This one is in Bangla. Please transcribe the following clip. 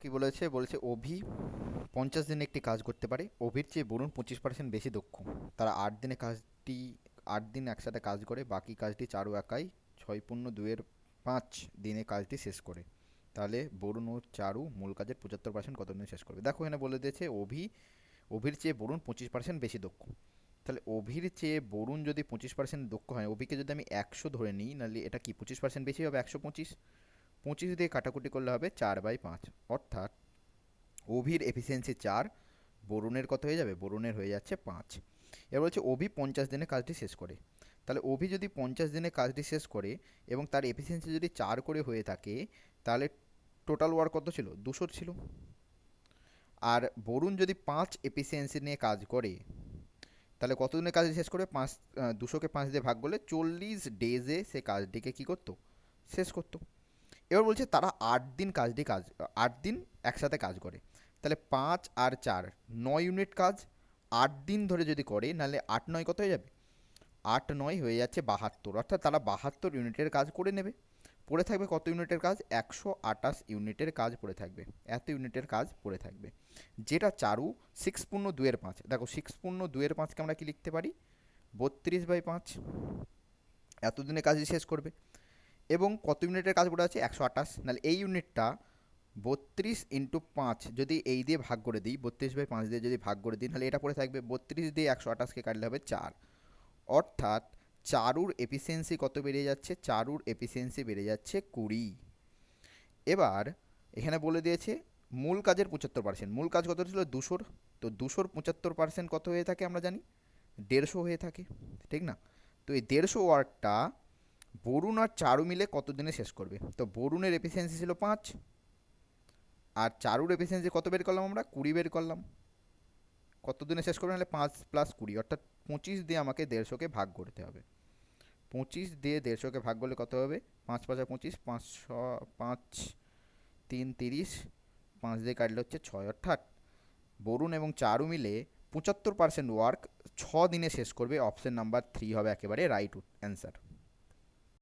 কি বলেছে? বলেছে অভি পঞ্চাশ দিনে একটি কাজ করতে পারে। অভির চেয়ে বরুণ পঁচিশ পার্সেন্ট বেশি দক্ষ। তারা আট দিনে কাজটি, আট দিন একসাথে কাজ করে, বাকি কাজটি চারু একাই ছয় পূর্ণ দুয়ের পাঁচ দিনে কাজটি শেষ করে। তাহলে বরুণ ও চারু মূল কাজের পঁচাত্তর পার্সেন্ট কত দিনে শেষ করবে? দেখো এখানে বলে দিয়েছে অভি, অভির চেয়ে বরুণ পঁচিশ পার্সেন্ট বেশি দক্ষ। তাহলে অভির চেয়ে বরুণ যদি পঁচিশ পার্সেন্ট দক্ষ হয়, অভিকে যদি আমি একশো ধরে নিই, নাহলে এটা কি পঁচিশ পার্সেন্ট বেশি হবে, একশো পঁচিশ? পঁচিশ দিয়ে কাটাকুটি করলে হবে চার বাই পাঁচ। অর্থাৎ অভির এফিসিয়েন্সি চার, বরুণের কত হয়ে যাবে? বরুণের হয়ে যাচ্ছে পাঁচ। এবার বলছে অভি পঞ্চাশ দিনে কাজটি শেষ করে। তাহলে অভি যদি পঞ্চাশ দিনে কাজটি শেষ করে এবং তার এফিসিয়েন্সি যদি চার করে হয়ে থাকে, তাহলে টোটাল ওয়ার্ক কত ছিল? দুশোর ছিল। আর বরুণ যদি পাঁচ এফিসিয়েন্সি নিয়ে কাজ করে, তাহলে কতদিনের কাজ শেষ করে? পাঁচ দুশোকে পাঁচ দিয়ে ভাগ করলে চল্লিশ ডেজে সে কাজটিকে কী করতো? শেষ করতো। এবার বলছে তারা আট দিন কাজটি কাজ, আট দিন একসাথে কাজ করে। তাহলে পাঁচ আর চার, নয় ইউনিট কাজ, আট দিন ধরে যদি করে, নাহলে আট নয় কত হয়ে যাবে? আট নয় হয়ে যাচ্ছে বাহাত্তর। অর্থাৎ তারা বাহাত্তর ইউনিটের কাজ করে নেবে। পড়ে থাকবে কত ইউনিটের কাজ? একশো আটাশ ইউনিটের কাজ পড়ে থাকবে। এত ইউনিটের কাজ পড়ে থাকবে। যেটা চারু সিক্স পূর্ণ দুয়ের পাঁচ। দেখো সিক্স পূর্ণ দুয়ের পাঁচকে আমরা কি লিখতে পারি? বত্রিশ বাই পাঁচ। এতদিনে কাজ শেষ করবে। এবং কত ইউনিটের কাজ পড়ে আছে? একশো আঠাশ। নাহলে এই ইউনিটটা বত্রিশ ইন্টু পাঁচ যদি এই দিয়ে ভাগ করে দিই, বত্রিশ বাই পাঁচ দিয়ে যদি ভাগ করে দিই তাহলে এটা পড়ে থাকবে বত্রিশ দিয়ে একশো আঠাশকে কাটলে হবে চার। অর্থাৎ চারুর এফিসিয়েন্সি কত বেড়ে যাচ্ছে? চারুর এফিসিয়েন্সি বেড়ে যাচ্ছে কুড়ি। এবার এখানে বলে দিয়েছে মূল কাজের পঁচাত্তর পার্সেন্ট মূল কাজ কত ছিল? দুশোর। তো দুশোর পঁচাত্তর পার্সেন্ট কত হয়ে থাকে আমরা জানি? দেড়শো হয়ে থাকে। ঠিক না? তো এই দেড়শো ওয়ার্ডটা বরুণ আর চারু মিলে কত দিনে শেষ করবে? তো বরুণের এফিসিয়েন্সি ছিল পাঁচ, আর চারুর এফিসিয়েন্সি কত বের করলাম আমরা? কুড়ি বের করলাম। কত দিনে শেষ করবে? নাহলে পাঁচ প্লাস কুড়ি, অর্থাৎ পঁচিশ দিয়ে আমাকে দেড়শোকে ভাগ করতে হবে। পঁচিশ দিয়ে দেড়শোকে ভাগ করলে কত হবে? পাঁচ পাঁচা পঁচিশ পাঁচশো পাঁচ তিন তিরিশ, পাঁচ দিয়ে কাটলে হচ্ছে ছয়, অর্থাৎ বরুণ এবং চারু মিলে পঁচাত্তর পার্সেন্ট ওয়ার্ক ছ দিনে শেষ করবে। অপশন নাম্বার থ্রি হবে একেবারে রাইট অ্যান্সার